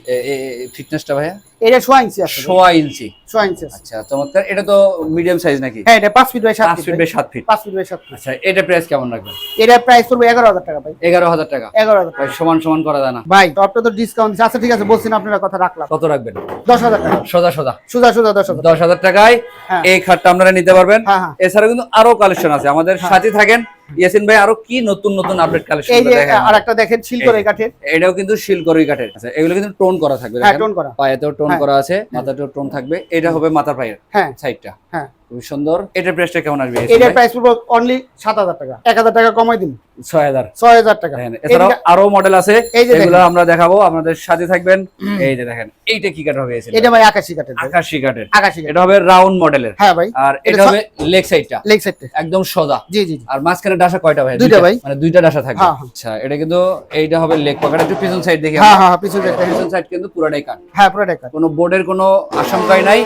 ফিটনেসটা ভাইয়া? এটা সোয়া ইঞ্চি আছে সোয়া ইঞ্চি। সোয়া ইঞ্চি আচ্ছা চমৎকার। এটা তো মিডিয়াম সাইজ নাকি? হ্যাঁ এটা পাঁচ ফিট বাই সাত ফিট বাই সাত ফিট পাঁচ ফিট বাই সাত ফিট আচ্ছা এটা প্রাইস কেমন রাখবেন? এটা প্রাইস পড়বে এগারো হাজার টাকা ভাই। এগারো হাজার টাকা। এগারো হাজার টাকা। সমান সমান করা যায় না। ভাই তো আপনার তো ডিসকাউন্ট আচ্ছা ঠিক আছে বলছেন আপনারা কথা রাখলাম। কত রাখবেন? দশ হাজার টাকা। সোজা সোজা। সোজা সোজা দশ হাজার দশ হাজার টাকায় হ্যাঁ। এই খাটটা আপনারা নিতে পারবেন। হ্যাঁ হ্যাঁ। এছাড়া কিন্তু আরও কালেকশন আছে। আমাদের সাথে থাকেন ইয়াসিন ভাই আরও কি নতুন নতুন আপডেট কালেকশন দেখেন? আর দেখেন শিলকড়ি কাঠের। এটাও কিন্তু শিলকরই কাঠের। আচ্ছা এগুলো কিন্তু টোন করা থাকবে হ্যাঁ টোন করা। টোন হ্যাঁ। করা আছে মাথাটা টোন থাকবে। এটা হবে মাথা পায়ের হ্যাঁ। সাইডটা হ্যাঁ। খুব সুন্দর। এটার প্রাইসটা কেমন আসবে? এটার প্রাইস পড়বে অনলি সাত হাজার টাকা। এক হাজার টাকা কমাই দিন। ছয় হাজার। ছয় হাজার টাকা। এছাড়াও আরও মডেল আছে। এগুলো আমরা দেখাবো আপনাদের সাথে থাকবেন। এই যে দেখেন এইটা কি কাঠ হবে এটা ভাই আকাশি কাঠের আকাশি কাঠের আকাশি এটা হবে রাউন্ড মডেলের হ্যাঁ ভাই। আর এটা এটা হবে লেগ সাইডটা লেগ সাইডে একদম সোজা। জি জি জি। আর মাঝখানে ডাসা কয়টা ভাই? দুইটা ভাই। মানে দুইটা ডাসা থাকবে। হ্যাঁ, হ্যাঁ। আচ্ছা এটা কিন্তু এইটা হবে লেগ পকেট একটু পিছন সাইড দেখি হ্যাঁ হ্যাঁ পিছনে দেখেন পিছন সাইড কিন্তু পুরোটাই কাট হ্যাঁ পুরো টাকা কোনো বোর্ডের কোনো আশঙ্কাই নাই।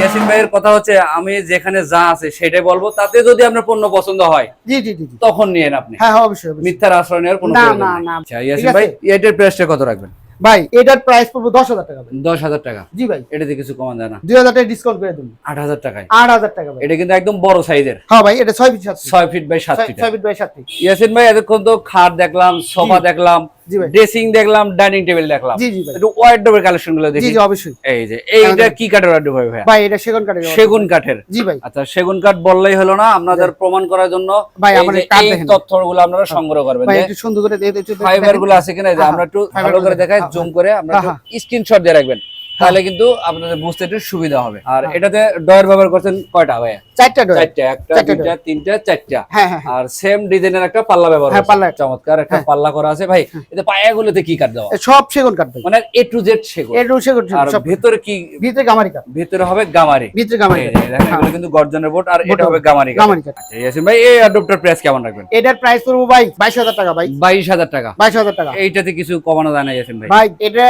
ইয়াসিন ভাইয়ের কথা হচ্ছে আমি যেখানে যা আছে সেটাই বলব। তাতে যদি আপনার পণ্য পছন্দ হয় জি জি জি জি। তখন নিয়েন আপনি। হ্যাঁ হ্যাঁ অবশ্যই মিথ্যার আশ্রয় নেওয়ার কোনো না, না, না। আচ্ছা ইয়াসিন ভাই এটার প্রাইসটা কত রাখবেন? ভাই এটার প্রাইস পড়বে দশ হাজার টাকা দশ হাজার টাকা। জি ভাই। এটাতে কিছু কমান যায় না। দুই হাজার টাকা ডিসকাউন্ট করে দিন আট হাজার টাকায়। আট হাজার টাকা ভাই। এটা কিন্তু একদম বড় সাইজের হ্যাঁ ভাই এটা ছয় ফিট ছয় ফিট বাই সাত ছয় ফিট ছয় ফিট বাই সাত ফিট ইয়াসিন ভাই এতক্ষণ তো খাট দেখলাম সোফা দেখলাম ড্রেসিং দেখলাম ডাইনিং টেবিল দেখলাম। জি জি ভাই। একটু ওয়ার্ডরোবের কালেকশনগুলো দেখি। জি অবশ্যই। এই যে এইটা কি কাঠের ওয়ার্ডরোব ভাইয়া? ভাই এটা সেগুন কাঠের সেগুন কাঠের। জি ভাই। আচ্ছা সেগুন কাঠ বললেই হলো না আপনাদের প্রমাণ করার জন্য ভাই, আমাদের কাঠ দেখেন। এই তথ্যগুলো আপনারা সংগ্রহ করবেন ভাই একটু সুন্দর করে ফাইবারগুলো আছে কিনা এই যে হ্যাঁ, আমরা একটু ভালো করে দেখাই হ্যাঁ, জুম করে আমরা হ্যাঁ, স্ক্রিনশট দিয়ে রাখবেন। তাহলে কিন্তু আপনাদের বুঝতে একটু সুবিধা হবে। আর হ্যাঁ। এটাতে ডয়ের ব্যবহার করছেন কয়টা ভাইয়া? চারটা চারটা একটা দুইটা তিনটা চারটা। হ্যাঁ হ্যাঁ। আর সেম ডিজাইনের একটা পাল্লা ব্যবহার হ্যাঁ, পাল্লা। চমৎকার একটা। পাল্লা করা আছে। ভাই এতে পায়াগুলোতে কি কাঠ দেওয়া? সব সেগুন ভাই। মানে এ টু জেড সেগুন। এটা সেগুন আর ভেতরে কি? ভিতরে গামারি কাঠ। ভেতরে হবে গামারি। ভিতরে গামারি দেখেন এগুলো কিন্তু গর্জনের বোর্ড আর এটা হবে। গামারি। গামারি কাঠ। আচ্ছা ইয়াসিন ভাই এই অ্যাডপ্টার প্রাইস কেমন রাখবেন? এটার প্রাইস পড়ব ভাই বাইশ হাজার টাকা ভাই। বাইশ হাজার টাকা। বাইশ হাজার টাকা। এইটাতে কিছু কমানো যায় না ইয়াসিন ভাই। ভাই এটা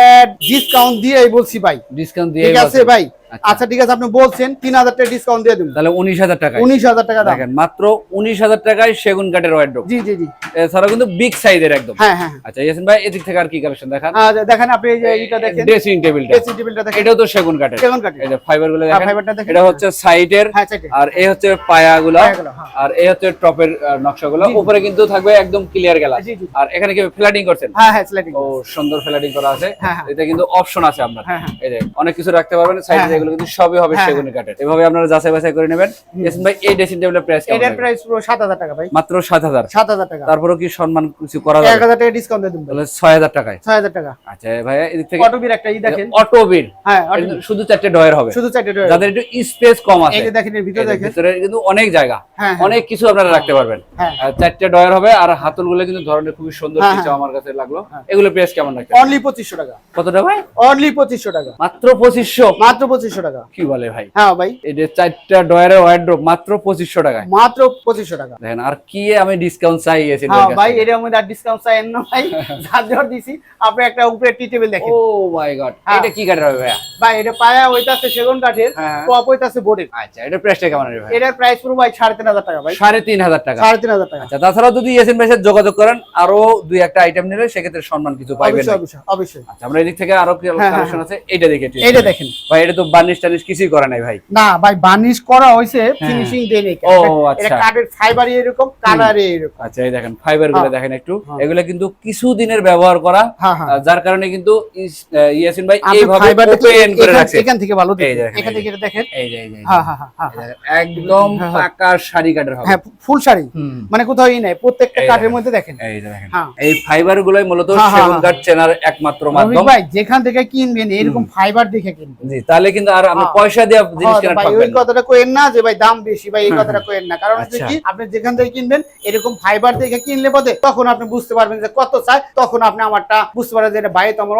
ডিসকাউন্ট দিয়ে বলছি ভাই। ডিসকাউন্ট দিয়ে ঠিক আছে ভাই। আচ্ছা। ঠিক আছে আপনি বলছেন তিন হাজার টাকা ডিসকাউন্ট দিয়ে দিন তাহলে উনিশ হাজার টাকা উনিশ হাজার টাকা দেখেন মাত্র উনিশ হাজার টাকায় সেগুন কাঠের ওয়ার্ড্রোপ জি জি জি। এছাড়া কিন্তু বিগ সাইজের একদম। হ্যাঁ হ্যাঁ আচ্ছা ইয়াসিন ভাই এদিক থেকে আর কি কালেকশন দেখান? দেখেন আপনি এই যে এইটা দেখেন। ড্রেসিং টেবিলটা ড্রেসিং টেবিলটা দেখেন। এটাও তো সেগুন কাঠের। সেগুন কাঠের। এই যে ফাইবারগুলো হ্যাঁ, দেখেন। ফাইবারটা দেখেন। এটা হচ্ছে সাইডের হ্যাঁ আর এই হচ্ছে পায়াগুলো। পায়াগুলো, হ্যাঁ। আর এই হচ্ছে টপের নকশাগুলো। জি, জি। উপরে কিন্তু থাকবে একদম ক্লিয়ার গেলা। আর এখানে কি ফ্ল্যাটিং করছেন? হ্যাঁ হ্যাঁ স্লাইডিং ও সুন্দর ফ্ল্যাটিং করা আছে। হ্যাঁ, হ্যাঁ। কিন্তু অপশন আছে আপনার। হ্যাঁ, হ্যাঁ। এই যে অনেক কিছু রাখতে পারবেন। সাইডে হ্যাঁ, এগুলো কিন্তু সবই হবে হ্যাঁ, সেগুনের কাঠের। এভাবে আপনারা যাচাই বাছাই করে নেবেন। ইয়াসিন ভাই এই ড্রেসিং টেবিলের প্রাইস কেমন এটার প্রাইস পুরো সাত হাজার টাকা ভাই। মাত্র সাত হাজার। সাত হাজার টাকা। তারপরেও কি সম্মান কিছু করা যাবে? হাজার টাকা ডিসকাউন্ট দিয়ে ভাই। তাহলে ছয় হাজার টাকায়। ছয় হাজার টাকা। আচ্ছা ভাইয়া এদিক থেকে অটোবির একটা ই দেখেন। অটো বিল হ্যাঁ। শুধু চারটে ডয়ের হবে। শুধু চারটে ডোর যাদের একটু স্পেস কম আছে। এই যে দেখেন এর ভিতরে এই দেখেন। ভিতরে কিন্তু অনেক জায়গা। হ্যাঁ, হ্যাঁ। অনেক কিছু আপনারা রাখতে পারবেন। হ্যাঁ। চারটে ডয়ার হবে আর হাতলগুলো কিন্তু ধরনের খুবই সুন্দর হ্যাঁ, কিছু হ্যাঁ। আমার কাছে লাগল। এগুলো প্রাইস কেমন রাখতে অনলি পঁচিশশো টাকা। কতটা ভাই? অনলি পঁচিশশো টাকা। মাত্র পঁচিশশো। মাত্র পঁচিশশো টাকা। কি বলে ভাই? হ্যাঁ ভাই। যে চারটা ডয়ারের ওয়ার্ড্রোপ মাত্র পঁচিশশো টাকায়। মাত্র পঁচিশশো টাকা। দেখেন আর কি আমি ডিসকাউন্ট চাই এসে হ্যাঁ ভাই এটার মধ্যে আর ডিসকাউন্ট চাইেন না ভাই। যার দিছি আপনি একটা উপরে টি টেবিল দেখেন। ও মাই গড হ্যাঁ। এটা কি কাঠের হবে ভাইয়া? ভাই এটা পায়া ওইটাছে সেগুন কাঠের হ্যাঁ। টপ ওইটাছে বোর্ডের আচ্ছা এটা প্রাইসটা কেমন হবে ভাই এটার প্রাইস পুরো ভাই সাড়ে তিন হাজার টাকা ভাই। সাড়ে তিন হাজার টাকা। সাড়ে তিন হাজার টাকা। আচ্ছা তাছাড়াও যদি এসএন ভাইসের যোগাযোগ করেন আরও দুই একটা আইটেম নিলে সেক্ষেত্রে সম্মান কিছু পাইবেন অবশ্যই অবশ্যই আচ্ছা আমরা এদিক থেকে আরও হ্যাঁ, কালেকশন আছে এটা দেখে এটা দেখেন। ভাই এটা তো বার্নিশ টার্নিশ কিছুই করে নাই ভাই। না ভাই বার্নিশ করা হয়েছে ফিনিশিং নাই ও, এটা আচ্ছা। কাঠের ফাইবার এরকম কালার এরকম। আচ্ছা এই দেখেন ফাইবারগুলো হ্যাঁ। দেখেন একটু। হ্যাঁ। এগুলো কিন্তু কিছু দিনের ব্যবহার করা হ্যাঁ হ্যাঁ। যার কারণে কিন্তু ইয়াসিন ভাই আপনি এইভাবে ফাইবার ওপেন করে রাখছে। এখান থেকে ভালো এখান থেকে এটা দেখেন। এই যে এই যে, হ্যাঁ হ্যাঁ হ্যাঁ হ্যাঁ। একদম হ্যাঁ, হ্যাঁ। পাকা শাড়ি কাঠের হবে। হ্যাঁ ফুল শাড়ি। মানে কোথাও নাই প্রত্যেকটা কাঠের মধ্যে দেখেন। এই দেখেন। হ্যাঁ। এই ফাইবার গুলোই মূলত হ্যাঁ, হ্যাঁ, সেগুন হ্যাঁ। কাঠ চেনার একমাত্র মাধ্যম। ভাই যেখান থেকে কিনবেন এরকম ফাইবার দেখে কিনবেন। জি তাহলে কিন্তু আর আপনি। পয়সা দিয়ে জিনিস ভাই ওই কথাটা কোয়েন না যে ভাই দাম বেশি ভাই এই কথাটা কোয়েন না। কারণ হচ্ছে আচ্ছা। কি আপনি যেখান থেকে কিনবেন এরকম ফাইবার দেখে কিনলে পথে তখন আপনি বুঝতে পারবেন যে কত চাই তখন আপনি আমারটা বুঝতে পারবেন যে ভাই তো আমার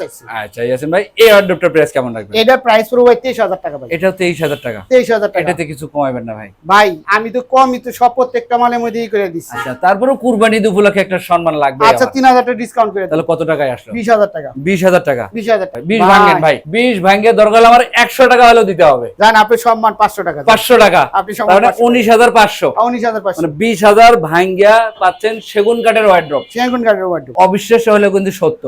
চাইছে। আচ্ছা ইয়াসিন ভাই এই প্রাইস কেমন রাখবেন? এটার প্রাইস পুরো ভাই তেইশ হাজার টাকা ভাই। তেইশ হাজার টাকা। তেইশ হাজার টাকা। এটাতে কিছু কমাবেন না ভাই। ভাই আমি তো কমই তো সব প্রত্যেকটা মালের মধ্যেই করে দিচ্ছি। আচ্ছা তারপরেও কুরবানি ঈদ উপলক্ষে একটা সম্মান লাগবে আচ্ছা আমার। তিন হাজার টাকা ডিসকাউন্ট করে তাহলে কত টাকায় আসলো? বিশ হাজার টাকা। বিশ হাজার টাকা। বিশ হাজার টাকা। বিশ ভাঙ্গেন ভাই। বিশ ভাঙ্গে দরকার আমার একশো টাকা হলেও দিতে হবে। জান আপনি সম্মান পাঁচশো টাকা পাঁচশো টাকা। আপনি সম্মান তার 500 উনিশ হাজার পাঁচশো। উনিশ হাজার পাঁচশো। মানে বিশ হাজার ভাঙ্গিয়া পাচ্ছেন সেগুন কাঠের ওয়ার্ড্রপ সেগুন কাঠের ওয়ার্ড অবিশ্বাস্য হলেও কিন্তু সত্য।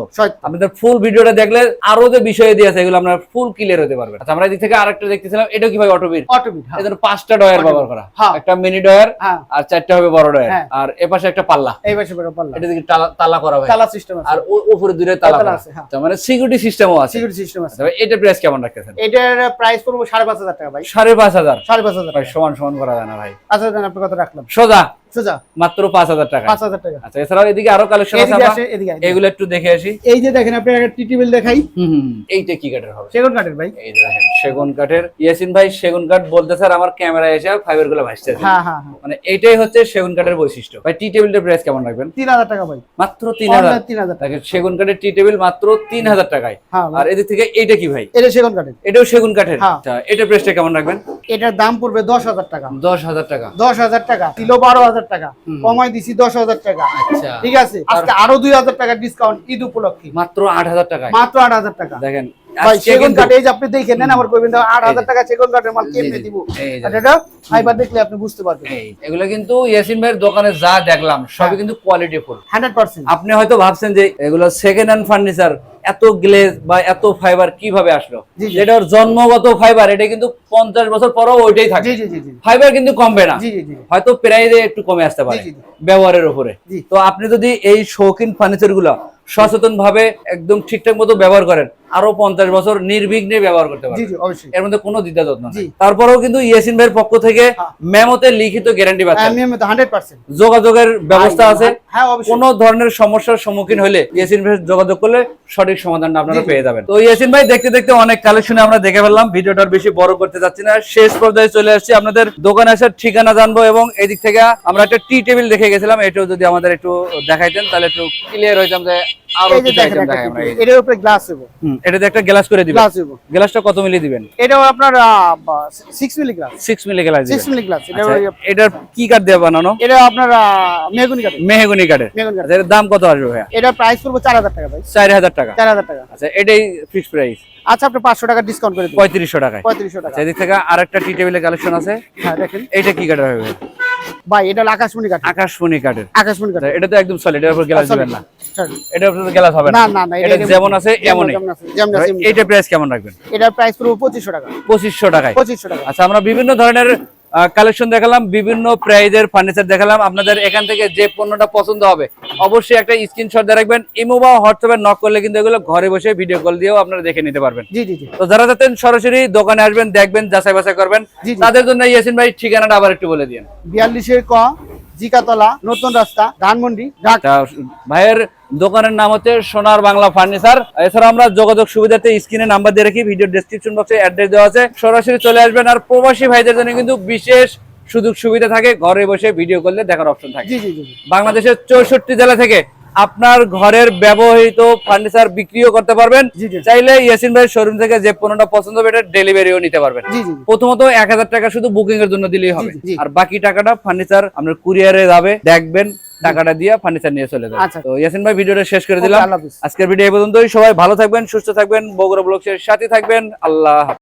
আপনাদের ফুল ভিডিওটা দেখলে আরও যে বিষয় দিয়েছে এগুলো আমরা ফুল ক্লিয়ার হতে পারবেন আচ্ছা আমরা এদিক থেকে আরেকটা দেখতেছিলাম এটা কি ভাই অটোবিট হ্যাঁ। এদের পাঁচটা ডয়ার ব্যবহার করা। হ্যাঁ। একটা মিনি ডয়ার হ্যাঁ। আর চারটা হবে বড় ডয়ার হ্যাঁ। আর এপাশে একটা পাল্লা। এই পাশে বেরো পারলাম এটা দিকে তালা করা হয় তালা সিস্টেম আছে। আর উপরে দুটো তালা আছে, মানে সিকিউরিটি সিস্টেমও আছে। সিকিউরিটি সিস্টেম আছে। এটা প্রাইস কেমন এটার প্রাইস পড়ব সাড়ে পাঁচ হাজার টাকা ভাই। সাড়ে পাঁচ হাজার। সাড়ে পাঁচ হাজার সমান সমান করা যায় না ভাই। আচ্ছা আপনার কথা কত রাখলাম সোজা। সোজা। মাত্র টাকা। পাঁচ হাজার টাকা। আচ্ছা এছাড়াও এদিকে আরও কালেকশন আছে এদিকে আমরা? আসে এদিকে আয়। এগুলো একটু দেখে আসি। এই যে দেখেন আপনি একটা টি দেখাই। হুম হুম, এইটা কি কাঠের হবে? সেগুন কাঠের ভাই। এই দেখেন সেগুন কাঠের। ইয়াসিন ভাই সেগুন কাঠ বলতে স্যার আমার ক্যামেরা এসে ফাইবারগুলো ভাসতেছে হ্যাঁ হ্যাঁ হ্যাঁ। মানে এইটাই হচ্ছে সেগুন কাঠের বৈশিষ্ট্য। ভাই টি প্রাইস কেমন রাখবেন? তিন হাজার টাকা ভাই। মাত্র তিন হাজার। Online তিন হাজার টাকা। সেগুন কাঠের টি টেবিল মাত্র তিন হাজার টাকায়। হ্যাঁ আর এদিক থেকে এইটা কি ভাই? এটা সেগুন কাঠের। এটাও সেগুন কাঠের। হ্যাঁ। আচ্ছা এটার প্রাইসটা কেমন রাখবেন? এটার দাম পড়বে দশ হাজার টাকা। দশ হাজার টাকা। দশ হাজার টাকা। কিলো বারো হাজার টাকা কমাই দিছি দশ হাজার টাকা। আচ্ছা। ঠিক আছে? আজকে আরও দুই হাজার টাকা ডিসকাউন্ট ঈদ উপলক্ষে। মাত্র আট হাজার টাকায়? মাত্র আট হাজার টাকা। দেখেন সেগুন কিন্তু- এই যে আপনি দেখে নেন আমার কইবেন আট হাজার টাকা সেগুন কাঠের মাল কেমনে জি, জি। দিব? এই যে। আর এটা ফাইবার দেখলে আপনি বুঝতে পারবেন। এগুলো কিন্তু ইয়াসিন ভাইয়ের দোকানে যা দেখলাম সবই হ্যাঁ। কিন্তু কোয়ালিটি ফুল হান্ড্রেড পার্সেন্ট আপনি হয়তো ভাবছেন যে এগুলো সেকেন্ড হ্যান্ড ফার্নিচার এত গ্লেজ বা এত ফাইবার কীভাবে আসলো। যেটা ওর জন্মগত ফাইবার এটা কিন্তু পঞ্চাশ বছর পরও ওইটাই থাকে। ফাইবার কিন্তু কমবে না। হয়তো প্রায় একটু কমে আসতে পারে। ব্যবহারের উপরে। তো আপনি যদি এই শৌখিন ফার্নিচারগুলো সচেতন ভাবে একদম ঠিকঠাক মতো ব্যবহার করেন। আরও পঞ্চাশ বছর নির্বিঘ্নে ব্যবহার করতে জি পারবেন এর মধ্যে কোনো দ্বিধা যত্ন তারপরেও কিন্তু ইয়াসিন ভাইয়ের পক্ষ থেকে হ্যাঁ। মেমোতে লিখিত গ্যারান্টি পাচ্ছেন পার্সেন্ট যোগাযোগের ব্যবস্থা আছে। হ্যাঁ কোন ধরনের সমস্যার সম্মুখীন হলে ইয়াসিন ভাই যোগাযোগ করলে সঠিক সমাধানটা আপনারা। পেয়ে যাবেন। তো ইয়াসিন ভাই দেখতে দেখতে অনেক কালেকশনে আমরা দেখে ফেললাম। ভিডিওটা বেশি বড় করতে যাচ্ছি না। শেষ পর্যায়ে চলে আসছি আপনাদের দোকানে আসার ঠিকানা জানব এবং এদিক থেকে আমরা একটা টি টেবিল দেখে গেছিলাম। এটাও যদি আমাদের একটু দেখাইতেন তাহলে একটু ক্লিয়ার হইতাম যে এই যে দেখেন item একটা দেখাই আমরা এই যে। এটার উপরে গ্লাস হবে এটাতে একটা গ্লাস করে দিবেন। গ্লাস দিব গ্লাসটা কত মিলি দিবেন? এটাও আপনার six milli glass six milli glass six milli glass এটা এটার কি কাঠ দিয়ে বানানো? এটা আপনার মেগুনি কাঠের মেহগুনি কাঠের মেগুনি কাঠ এটার দাম কত আসবে ভাইয়া? এটার প্রাইস পড়বে চার হাজার টাকা ভাই। চার হাজার টাকা। চার হাজার টাকা। আচ্ছা এটাই ফিক্সড প্রাইস আচ্ছা আপনি টাকা ডিসকাউন্ট করে দিন টাকায়। টাকা। আচ্ছা থেকে আরেকটা টি টেবিলের কালেকশন আছে। হ্যাঁ দেখেন। এইটা কি কাঠের হবে? ভাই এটা আকাশমণি কাঠ আকাশমণি কাঠের আকাশমণি কাঠ আচ্ছা, এটা তো একদম সলিড এর উপর গ্লাস দিবেন না। Sorry। এটার গ্লাস হবে না। না না না এটা যেমন আছে এমনই। যেমন আছে যেমন আছে এমনি। এইটা প্রাইস কেমন রাখবেন? এটার প্রাইস পড়বে পঁচিশশো টাকা। পঁচিশশো টাকায়। পঁচিশশো টাকা। আচ্ছা আমরা বিভিন্ন ধরনের কালেকশন দেখালাম বিভিন্ন প্রাইজের ফার্নিচার দেখালাম। আপনাদের এখান থেকে যে পণ্যটা পছন্দ হবে অবশ্যই একটা স্ক্রিনশট দিয়ে রাখবেন। ইমো বা হোয়াটসঅ্যাপে নক করলে কিন্তু এগুলো ঘরে বসে ভিডিও কল দিয়েও আপনারা দেখে নিতে পারবেন। জি জি জি। তো যারা যাতেন সরাসরি দোকানে আসবেন দেখবেন যাচাই বাছাই করবেন। তাদের জন্য ইয়াসিন ভাই ঠিকানাটা আবার একটু বলে দিন। বিয়াল্লিশের ক জিকাতলা নতুন রাস্তা ধানমন্ডি ভাইয়ের দোকানের নাম হচ্ছে সোনার বাংলা ফার্নিচার। এছাড়া আমরা যোগাযোগ সুবিধাতে স্ক্রিনে নাম্বার দিয়ে রাখি ভিডিও ডিসক্রিপশন বক্সে অ্যাড্রেস দেওয়া আছে। সরাসরি চলে আসবেন আর প্রবাসী ভাইদের জন্য কিন্তু বিশেষ সুযোগ সুবিধা থাকে ঘরে বসে ভিডিও করলে দেখার অপশন থাকে। বাংলাদেশের চৌষট্টি জেলা থেকে আপনার ঘরের ব্যবহৃত ফার্নিচার বিক্রিও করতে পারবেন। চাইলে ইয়াসিন ভাইয়ের শোরুম থেকে যে পণ্যটা পছন্দ হবে এটা ডেলিভারিও নিতে পারবেন। প্রথমত এক হাজার টাকা শুধু বুকিং এর জন্য দিলেই হবে। আর বাকি টাকাটা ফার্নিচার আপনার কুরিয়ারে যাবে দেখবেন টাকাটা দিয়ে ফার্নিচার নিয়ে চলে যাবে। আচ্ছা। তো ইয়াসিন ভাই ভিডিওটা শেষ করে দিলাম। আজকের ভিডিও এই পর্যন্তই। সবাই ভালো থাকবেন সুস্থ থাকবেন বগুড়া ব্লগসের সাথে থাকবেন। আল্লাহ।